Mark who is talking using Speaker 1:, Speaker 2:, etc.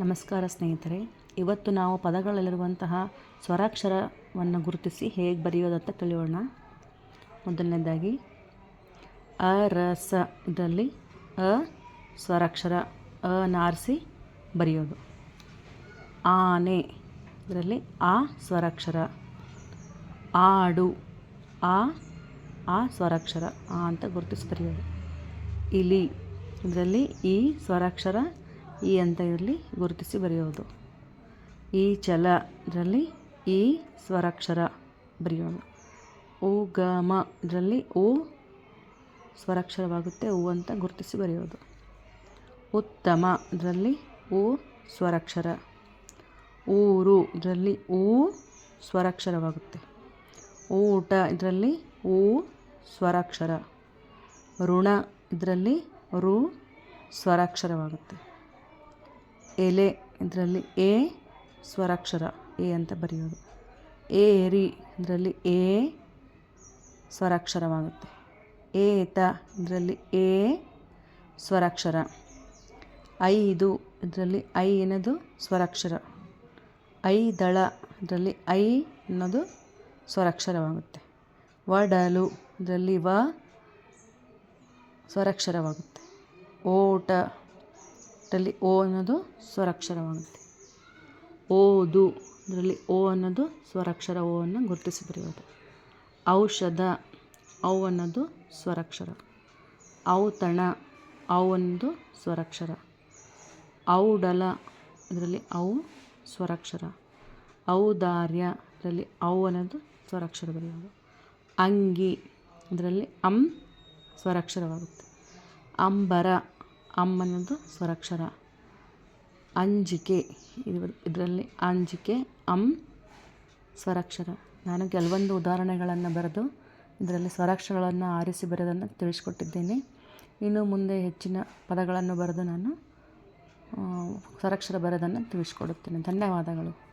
Speaker 1: ನಮಸ್ಕಾರ ಸ್ನೇಹಿತರೆ, ಇವತ್ತು ನಾವು ಪದಗಳಲ್ಲಿರುವಂತಹ ಸ್ವರಾಕ್ಷರವನ್ನು ಗುರುತಿಸಿ ಹೇಗೆ ಬರೆಯೋದಂತ ತಿಳಿಯೋಣ. ಮೊದಲನೇದಾಗಿ, ಅ ರಸ ಇದರಲ್ಲಿ ಅ, ಸ್ವರಾಕ್ಷರ, ಅ ನಾರಿಸಿ ಬರೆಯೋದು. ಆನೆ ಇದರಲ್ಲಿ ಆ ಸ್ವರಾಕ್ಷರ, ಆಡು, ಆ ಆ ಸ್ವರಾಕ್ಷರ, ಆ ಅಂತ ಗುರುತಿಸಿ ಬರೆಯೋದು. ಇಲಿ ಇದರಲ್ಲಿ ಈ ಸ್ವರಾಕ್ಷರ ಈ ಅಂತ ಇಲ್ಲಿ ಗುರುತಿಸಿ ಬರೆಯೋದು. ಈ ಚಲದಲ್ಲಿ ಈ ಸ್ವರಾಕ್ಷರ ಬರೆಯೋಣ. ಉ, ಗ, ಮ ಇದರಲ್ಲಿ ಉ ಸ್ವರಾಕ್ಷರವಾಗುತ್ತೆ. ಉ ಅಂತ ಗುರುತಿಸಿ ಬರೆಯೋದು. ಉತ್ತಮ ಇದರಲ್ಲಿ ಉ ಸ್ವರಾಕ್ಷರ. ಊರು ಇದರಲ್ಲಿ ಊ ಸ್ವರಾಕ್ಷರವಾಗುತ್ತೆ. ಊಟ ಇದರಲ್ಲಿ ಊ ಸ್ವರಾಕ್ಷರ. ಋಣ ಇದರಲ್ಲಿ ರು ಸ್ವರಾಕ್ಷರವಾಗುತ್ತೆ. ಎಲೆ ಇದರಲ್ಲಿ ಎ ಸ್ವರಾಕ್ಷರ, ಎ ಅಂತ ಬರೆಯೋದು. ಏರಿ ಇದರಲ್ಲಿ ಎ ಸ್ವರಾಕ್ಷರವಾಗುತ್ತೆ. ಏತ ಇದರಲ್ಲಿ ಎ ಸ್ವರಾಕ್ಷರ. ಐದು ಇದರಲ್ಲಿ ಐ ಏನದು ಸ್ವರಾಕ್ಷರ. ಐ ದಳ ಇದರಲ್ಲಿ ಐ ಅನ್ನೋದು ಸ್ವರಾಕ್ಷರವಾಗುತ್ತೆ. ವಡಲು ಇದರಲ್ಲಿ ವ ಸ್ವರಾಕ್ಷರವಾಗುತ್ತೆ. ಓಟ ಇದರಲ್ಲಿ ಓ ಅನ್ನೋದು ಸ್ವರಾಕ್ಷರವಾಗುತ್ತೆ. ಓದು, ಅದರಲ್ಲಿ ಓ ಅನ್ನೋದು ಸ್ವರಾಕ್ಷರ, ಓ ಅನ್ನು ಗುರುತಿಸಿ ಬರೆಯೋದು. ಔಷಧ, ಔ ಅನ್ನೋದು ಸ್ವರಾಕ್ಷರ. ಔತಣ, ಔ ಅನ್ನೋದು ಸ್ವರಾಕ್ಷರ. ಔಡಲ, ಅದರಲ್ಲಿ ಔ ಸ್ವರಾಕ್ಷರ. ಔದಾರ್ಯ, ಅದರಲ್ಲಿ ಔ ಅನ್ನೋದು ಸ್ವರಾಕ್ಷರ ಬರೆಯೋದು. ಅಂಗಿ, ಅದರಲ್ಲಿ ಅಂ ಸ್ವರಾಕ್ಷರವಾಗುತ್ತೆ. ಅಂಬರ ಅಂ ಅನ್ನೋದು ಸ್ವರಾಕ್ಷರ. ಅಂಜಿಕೆ. ಇದು ಇದರಲ್ಲಿ ಅಂಜಿಕೆ, ಅಂ, ಸ್ವರಾಕ್ಷರ. ನಾನು ಕೆಲವೊಂದು ಉದಾಹರಣೆಗಳನ್ನು ಬರೆದು ಇದರಲ್ಲಿ ಸ್ವರಾಕ್ಷರಗಳನ್ನು ಆರಿಸಿ ಬರೆಯೋದನ್ನು ತಿಳಿಸ್ಕೊಟ್ಟಿದ್ದೇನೆ. ಇನ್ನು ಮುಂದೆ ಹೆಚ್ಚಿನ ಪದಗಳನ್ನು ಬರೆದು ನಾನು ಸ್ವರಾಕ್ಷರ ಬರೆಯೋದನ್ನು ತಿಳಿಸ್ಕೊಡುತ್ತೇನೆ. ಧನ್ಯವಾದಗಳು.